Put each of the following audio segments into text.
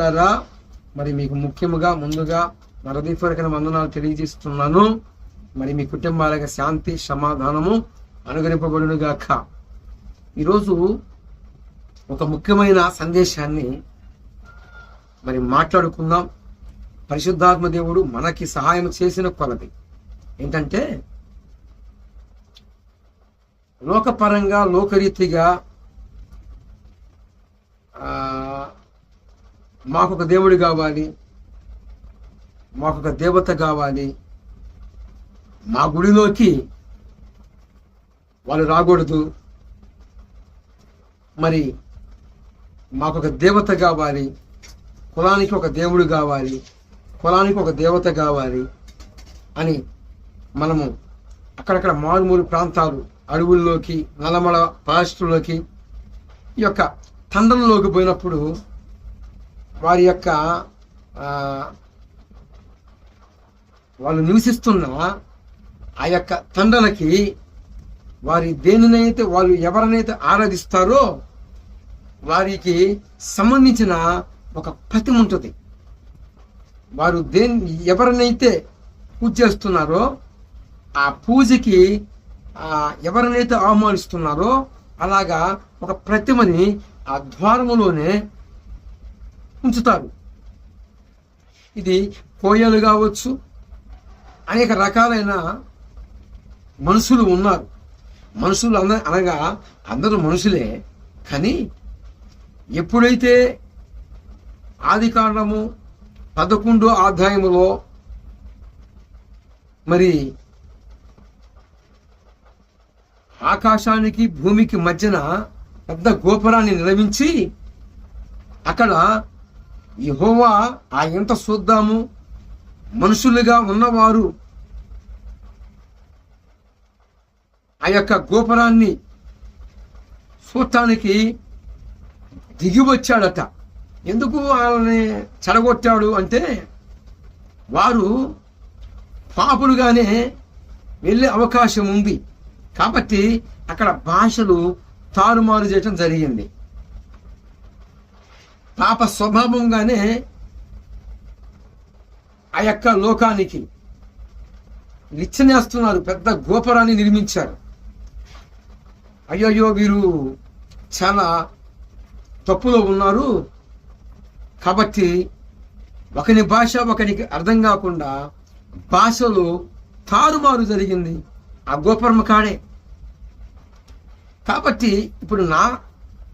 రా. మరి మీకు ముఖ్యముగా ముందుగా మరదీపూర్వకమైన వందనాలు తెలియజేస్తున్నాను. మరి మీ కుటుంబాలకు శాంతి సమాధానము అనుగ్రహింపబడునుగాక. ఈరోజు ఒక ముఖ్యమైన సందేశాన్ని మరి మాట్లాడుకుందాం. పరిశుద్ధాత్మ దేవుడు మనకి సహాయం చేసిన కొలది. ఏంటంటే లోకపరంగా లోకరీతిగా మాకొక దేవుడు కావాలి. మాకొక దేవత కావాలి. మా గుడిలోకి వాళ్ళు రాకూడదు. మరి మాకొక దేవత కావాలి. కులానికి ఒక దేవుడు కావాలి. కులానికి ఒక దేవత కావాలి అని మనము అక్కడక్కడ మారుమూలు ప్రాంతాలు అడవుల్లోకి నల్లమల పాస్టుల్లోకి ఈ యొక్క తండ్రంలోకి పోయినప్పుడు వారి యొక్క వాళ్ళు నివసిస్తున్న ఆ యొక్క తండ్రులకి వారి దేనినైతే వాళ్ళు ఎవరినైతే ఆరాధిస్తారో వారికి సంబంధించిన ఒక ప్రతిమ ఉంటుంది. వారు దేని ఎవరినైతే పూజ చేస్తున్నారో ఆ పూజకి ఆ ఎవరినైతే అవమానిస్తున్నారో అలాగా ఒక ప్రతిమని ఆ ద్వారములోనే ఉంచుతారు. ఇది కోయలు కావచ్చు అనేక రకాలైన మనుషులు ఉన్నారు. మనుషులు అన అనగా అందరూ మనుషులే కానీ ఎప్పుడైతే ఆది కాండము పదకొండో అధ్యాయములో మరి ఆకాశానికి భూమికి మధ్యన పెద్ద గోపురాన్ని నిర్మించి అక్కడ యహోవా ఆ ఇంట చూద్దాము. మనుషులుగా ఉన్నవారు ఆ యొక్క గోపురాన్ని చూడటానికి దిగి వచ్చాడట ఎందుకు వాళ్ళని చెడగొట్టాడు అంటే వారు పాపులుగానే వెళ్ళే అవకాశం ఉంది. కాబట్టి అక్కడ భాషలు తారుమారు చేయటం జరిగింది. పాప స్వభావంగానే ఆ యొక్క లోకానికి నిచ్చనేస్తున్నారు పెద్ద గోపురాన్ని నిర్మించారు. అయ్యయ్యో వీరు చాలా తప్పులో ఉన్నారు. కాబట్టి ఒకని భాష ఒకనికి అర్థం కాకుండా భాషలో తారుమారు జరిగింది ఆ గోపురం కాడే. కాబట్టి ఇప్పుడు నా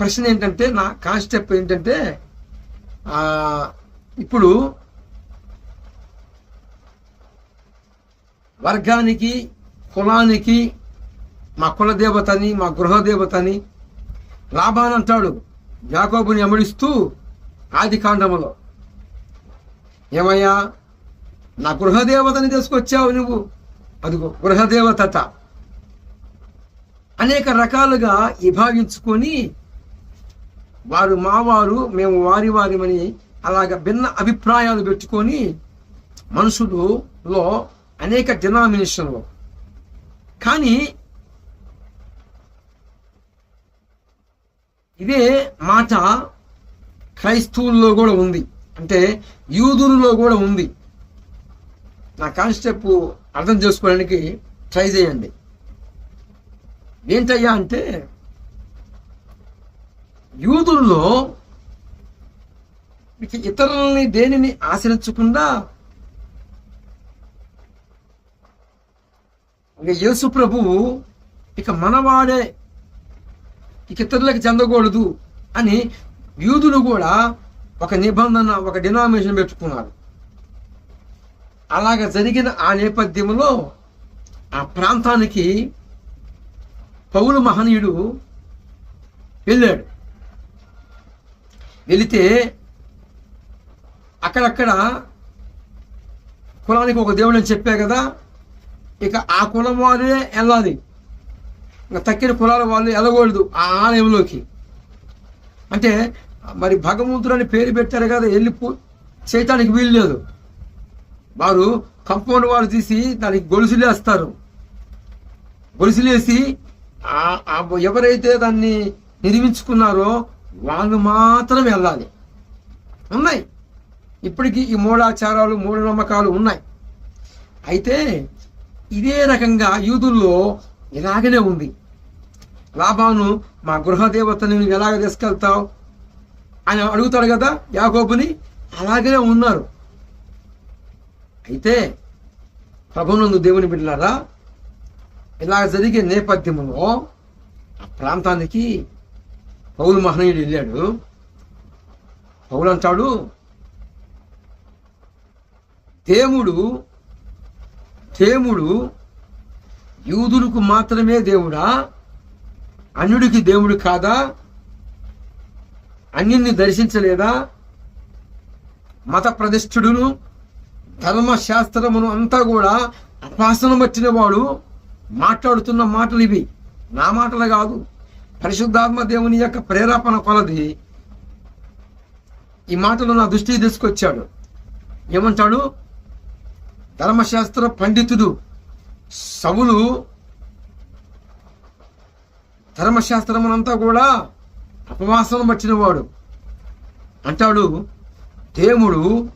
ప్రశ్న ఏంటంటే నా కాన్సెప్ట్ ఏంటంటే ఇప్పుడు వర్గానికి కులానికి మా కులదేవతని మా గృహదేవతని లాభాన్ అంటాడు. యాకోబుని అమడిస్తూ ఆది కాండములో. ఏమయ్యా? నా గృహదేవతని తీసుకొచ్చావు నువ్వు. అదిగో గృహదేవతట అనేక రకాలుగా విభాగించుకొని వారు మావారు మేము వారి వారిమని అలాగ భిన్న అభిప్రాయాలు పెట్టుకొని మనుషులలో అనేక డినామినేషన్లు. కానీ ఇదే మాట క్రైస్తవుల్లో కూడా ఉంది. అంటే యూదుల్లో కూడా ఉంది. నా కాన్సెప్ట్ అర్థం చేసుకోవడానికి ట్రై చేయండి. ఏంటయ్యా అంటే యూదుల్లో ఇక ఇతరులని దేనిని ఆశ్రయించకుండా ఇక యేసు ప్రభువు ఇక మనవాడే ఇక ఇతరులకు చెందకూడదు అని యూదులు కూడా ఒక నిబంధన ఒక డినామినేషన్ పెట్టుకున్నారు. అలాగ జరిగిన ఆ నేపథ్యంలో ఆ ప్రాంతానికి పౌలు మహనీయుడు వెళ్ళాడు. వెళితే అక్కడక్కడ కులానికి ఒక దేవుడు అని చెప్పా కదా ఇక ఆ కులం వారే వెళ్ళాలి ఇంకా తక్కిన కులాల వాళ్ళు వెళ్ళకూడదు ఆ ఆలయంలోకి. అంటే మరి భగవంతుడు అని పేరు పెట్టారు కదా వెళ్ళి చేయటానికి వీలు లేదు. వారు కంపౌండ్ వారు తీసి దానికి గొలుసులేస్తారు గొలుసులేసి ఎవరైతే దాన్ని నిర్మించుకున్నారో వాళ్ళు మాత్రం వెళ్ళాలి ఉన్నాయి. ఇప్పటికీ ఈ మూఢాచారాలు మూఢనమ్మకాలు ఉన్నాయి. అయితే ఇదే రకంగా యూదుల్లో ఇలాగనే ఉంది. లాభాను మా గృహదేవతని నువ్వు ఎలాగ తీసుకెళ్తావు? అని అడుగుతాడు కదా యాకోబుని. అలాగనే ఉన్నారు. అయితే ప్రభునందు దేవుని బిడ్డలారా ఇలా జరిగే నేపథ్యంలో ఆ ప్రాంతానికి పౌలు మహనీయుడు వెళ్ళాడు. పౌలు అంటాడు దేవుడు దేవుడు యూదులకు మాత్రమే దేవుడా? అన్యుడికి దేవుడు కాదా? అన్యుని దర్శించలేదా? మత ప్రతిష్ఠుడును ధర్మశాస్త్రమును అంతా కూడా అపాసన వచ్చిన వాడు మాట్లాడుతున్న మాటలు ఇవి. నా మాటలు కాదు. పరిశుద్ధాత్మ దేవుని యొక్క ప్రేరేపణ కొలది ఈ మాటలు నా దృష్టికి తీసుకొచ్చాడు. ఏమంటాడు? ధర్మశాస్త్ర పండితుడు సవులు ధర్మశాస్త్రమునంతా కూడా ఉపవాసం వచ్చినవాడు. అంటాడు దేవుడు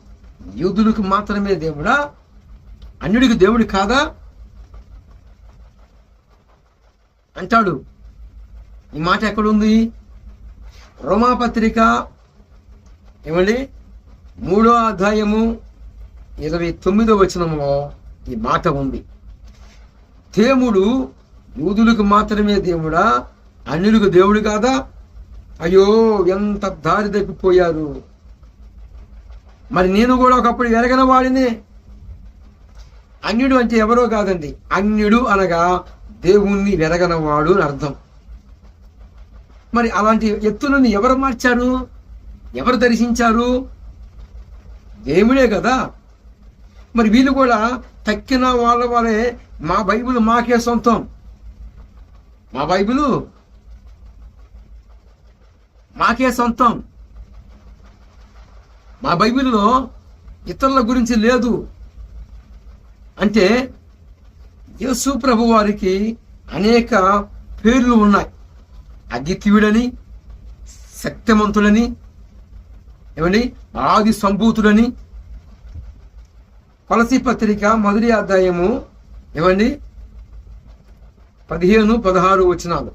యూదులకు మాత్రమే దేవుడా? అన్యుడికి దేవుడు కాదా? అంటాడు ఈ మాట ఎక్కడుంది? రోమాపత్రిక ఏమండి? మూడో అధ్యాయము ఇరవై తొమ్మిదో వచనంలో ఈ మాట ఉంది. దేవుడు యూదులకు మాత్రమే దేవుడా? అన్యులకు దేవుడు కాదా? అయ్యో ఎంత దారి తప్పిపోయారు. మరి నేను కూడా ఒకప్పుడు ఎరగని వాడినే. అన్యుడు అంటే ఎవరో కాదండి. అన్యుడు అనగా దేవుణ్ణి వెరగనవాడు అని అర్థం. మరి అలాంటి ఎత్తులను ఎవరు మార్చారు? ఎవరు దర్శించారు? దేవుడే కదా. మరి వీళ్ళు కూడా తక్కిన వాళ్ళ వాళ్ళే మా బైబిల్ మాకే సొంతం. మా బైబిలు మాకే సొంతం. మా బైబిల్లో ఇతరుల గురించి లేదు. అంటే యేసు ప్రభు వారికి అనేక పేర్లు ఉన్నాయి. అద్వితీయుడని శక్తిమంతుడని ఏమండి? ఆది సంభూతుడని కొలసి పత్రిక మొదటి అధ్యాయము ఏమండి? పదిహేను పదహారు వచనాలు.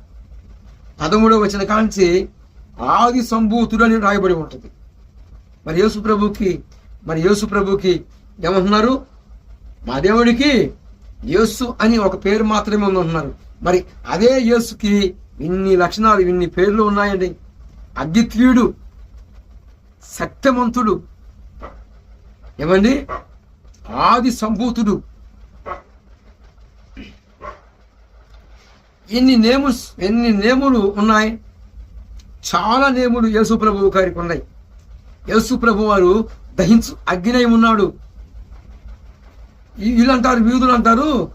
పదమూడవ వచన కాంచి ఆది సంభూతుడు అని రాయబడి ఉంటుంది. మరి యేసు ప్రభుకి మరి యేసు ప్రభుకి ఏమంటున్నారు? మా దేవుడికి యేసు అని ఒక పేరు మాత్రమే ఉందంటున్నారు. మరి అదే యేసుకి ఇన్ని లక్షణాలు ఇన్ని పేర్లు ఉన్నాయండి. అద్వితీయుడు సత్యమంతుడు ఏమండి? ఆది సంభూతుడు. ఎన్ని నేమ్స్ ఎన్ని నేములు ఉన్నాయి? చాలా నేములు యేసు ప్రభువు గారికి ఉన్నాయి. యేసు ప్రభు వారు దహించు అగ్నినై ఉన్నాడు. వీళ్ళంటారు వీధులు అంటారు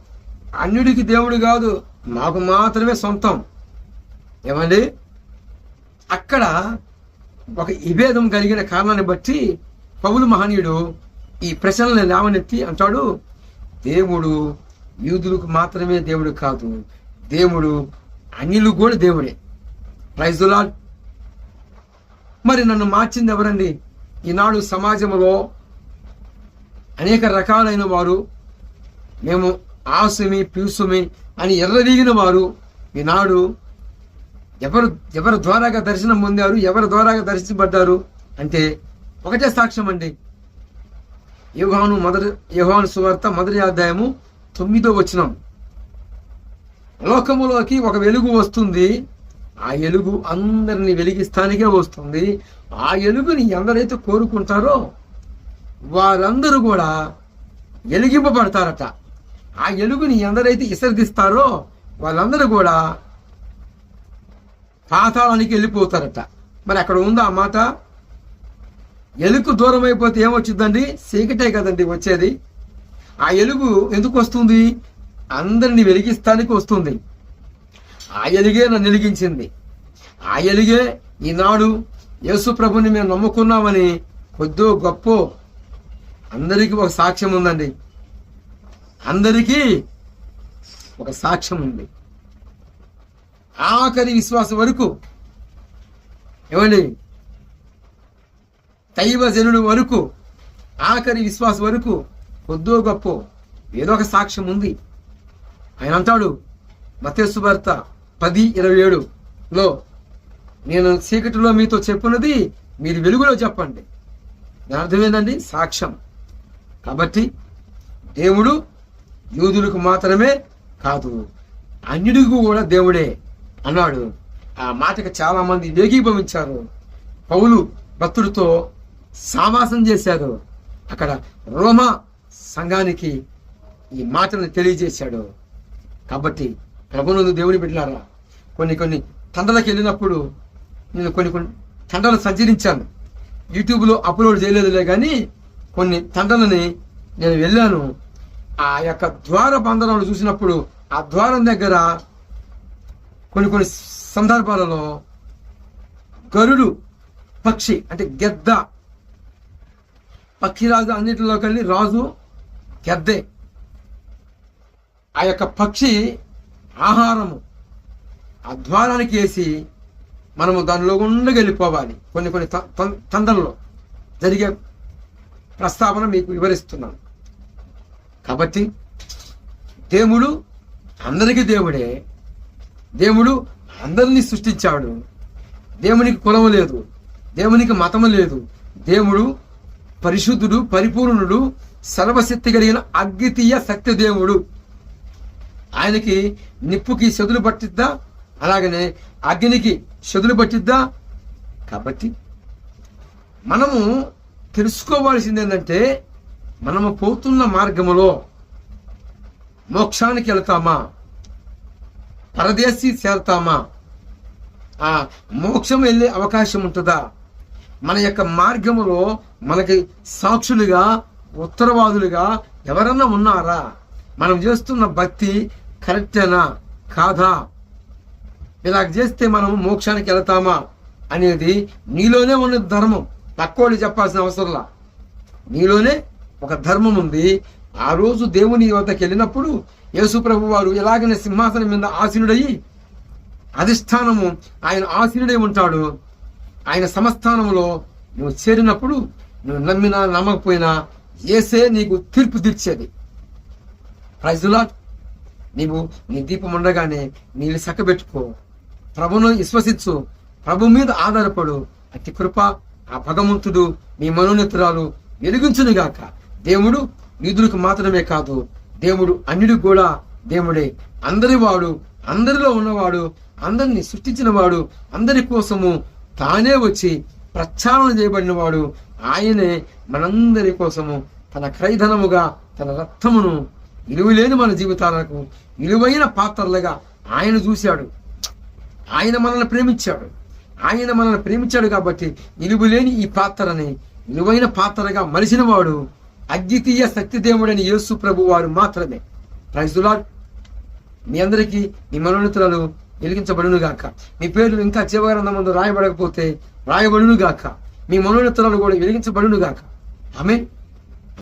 అన్నిటికీ దేవుడు కాదు మాకు మాత్రమే సొంతం. ఏమండి? అక్కడ ఒక విభేదం కలిగిన కారణాన్ని బట్టి పౌలు మహనీయుడు ఈ ప్రశ్నలను లేవనెత్తి అంటాడు దేవుడు యూదులకు మాత్రమే దేవుడు కాదు దేవుడు అన్యులు కూడా దేవుడే. ప్రైజులా మరి నన్ను మార్చింది ఎవరండి? ఈనాడు సమాజంలో అనేక రకాలైన వారు మేము ఆసుమి పీసుమి అని ఎర్రదీగిన వారు ఈనాడు ఎవరు ఎవరి ద్వారాగా దర్శనం పొందారు ఎవరి ద్వారాగా దర్శించబడ్డారు అంటే ఒకటే సాక్ష్యం అండి. యోహాను మొదటి యోహాను సువార్త మొదటి అధ్యాయము తొమ్మిదో వచనం. లోకములోకి ఒక వెలుగు వస్తుంది. ఆ వెలుగు అందరిని వెలిగిస్తానికే వస్తుంది. ఆ ఎలుగుని ఎందరైతే కోరుకుంటారో వారందరూ కూడా వెలిగింపబడతారట. ఆ ఎలుగుని ఎందరైతే విసర్జిస్తారో వాళ్ళందరూ కూడా పాతాళానికి వెళ్ళిపోతారట. మరి అక్కడ ఉందా ఆ మాట? ఎలుగు దూరం అయిపోతే ఏమొచ్చిందండి చీకటే కదండి వచ్చేది. ఆ ఎలుగు ఎందుకు వస్తుంది? అందరిని వెలిగిస్తానికి వస్తుంది. ఆ ఎలుగే నన్ను వెలిగించింది. ఆ ఎలుగే ఈనాడు యేసు ప్రభుని మేము నమ్ముకున్నామని కొద్దో గొప్ప అందరికీ ఒక సాక్ష్యం ఉందండి. అందరికీ ఒక సాక్ష్యం ఉంది. ఆఖరి విశ్వాసం వరకు. ఏమండి? దైవ జనుడు వరకు ఆఖరి విశ్వాసం వరకు కొద్దో గొప్ప ఏదో ఒక సాక్ష్యం ఉంది. ఆయన అంటాడు మతేసు భర్త పది ఇరవై ఏడులో నేను చీకటిలో మీతో చెప్పున్నది మీరు వెలుగులో చెప్పండి. దాని అర్థం ఏంటండి సాక్ష్యం. కాబట్టి దేవుడు యూదులకు మాత్రమే కాదు అన్యుడికి కూడా దేవుడే. అన్నాడు. ఆ మాటకు చాలా మంది ఏకీభవించారు పౌలు భక్తుడితో సావాసం చేశారు అక్కడ రోమా సంఘానికి ఈ మాటను తెలియజేశాడు. కాబట్టి ప్రభునందు దేవుని బిడ్డలారా కొన్ని కొన్ని తండలకు వెళ్ళినప్పుడు నేను కొన్ని కొన్ని తండలు సంచరించాను. యూట్యూబ్లో అప్లోడ్ చేయలేదులే కానీ కొన్ని తండలని నేను వెళ్ళాను. ఆ యొక్క ద్వార బంధనాలు చూసినప్పుడు ఆ ద్వారం దగ్గర కొన్ని కొన్ని సందర్భాలలో గరుడు పక్షి అంటే గెద్ద పక్షిరాజు అన్నిటిలో కలిసి రాజు గెద్దే. ఆ యొక్క పక్షి ఆహారము ఆ ద్వారానికి వేసి మనము దానిలో గుండా వెళ్ళిపోవాలి. కొన్ని కొన్ని త- తందల్లో జరిగే ప్రస్తావన మీకు వివరిస్తున్నాను. కాబట్టి దేవుడు అందరికీ దేవుడే. దేవుడు అందరినీ సృష్టించాడు. దేవునికి కులం లేదు. దేవునికి మతం లేదు. దేవుడు పరిశుద్ధుడు పరిపూర్ణుడు సర్వశక్తి కలిగిన అద్వితీయ సత్యదేవుడు ఆయనకి నిప్పుకి చెదులు పట్టిద్దా? అలాగనే అగ్నికి చెదులు పట్టిద్దా? కాబట్టి మనము తెలుసుకోవాల్సింది ఏంటంటే మనము పోతున్న మార్గములో మోక్షానికి వెళ్తామా? పరదేశీ చేరుతామా ఆ మోక్షం వెళ్ళే అవకాశం ఉంటుందా? మన యొక్క మార్గములో మనకి సాక్షులుగా ఉత్తరవాదులుగా ఎవరన్నా ఉన్నారా? మనం చేస్తున్న భక్తి కరెక్టేనా? కాదా? ఇలా చేస్తే మనం మోక్షానికి వెళతామా? అనేది నీలోనే ఉన్న ధర్మం. తక్కువ చెప్పాల్సిన అవసరంలా. నీలోనే ఒక ధర్మం ఉంది. ఆ రోజు దేవుని వద్దకు వెళ్ళినప్పుడు యేసు ప్రభు వారు ఎలాగనే సింహాసనం మీద ఆసీనుడయి అధిష్టానము ఆయన ఆసీనుడై ఉంటాడు. ఆయన సమస్థానంలో నువ్వు చేరినప్పుడు నువ్వు నమ్మినా నమ్మకపోయినా ఏసే నీకు తీర్పు తీర్చేది. ప్రజలా నీవు నీ దీపం ఉండగానే నీళ్ళు చక్కబెట్టుకో. ప్రభును విశ్వసించు. ప్రభు మీద ఆధారపడు. అతి కృప ఆ భగవంతుడు మీ మనోన్నతురాలు వెలిగించునుగాక. దేవుడు నిధులకు మాత్రమే కాదు దేవుడు అన్యుడు కూడా దేవుడే. అందరి వాడు అందరిలో ఉన్నవాడు అందరిని సృష్టించిన వాడు అందరి కోసము తానే వచ్చి ప్రక్షాళన చేయబడిన వాడు. ఆయనే మనందరి కోసము తన క్రైధనముగా తన రక్తమును విలువలేని మన జీవితాలకు విలువైన పాత్రలుగా ఆయన చూశాడు. ఆయన మనల్ని ప్రేమించాడు. ఆయన మనల్ని ప్రేమించాడు కాబట్టి విలువలేని ఈ పాత్రని విలువైన పాత్రగా మలిసిన వాడు అద్వితీయ సత్యదేవుడని యేసు ప్రభు వారు మాత్రమే ప్రైజులాడ్ మీ అందరికీ మీ మనోన్నతులను వెలిగించబడును గాక మీ పేర్లు ఇంకా జీవగ్రంథం ముందు రాయబడకపోతే రాయబడును గాక మీ మనోన్నతులను కూడా వెలిగించబడును గాక ఆమె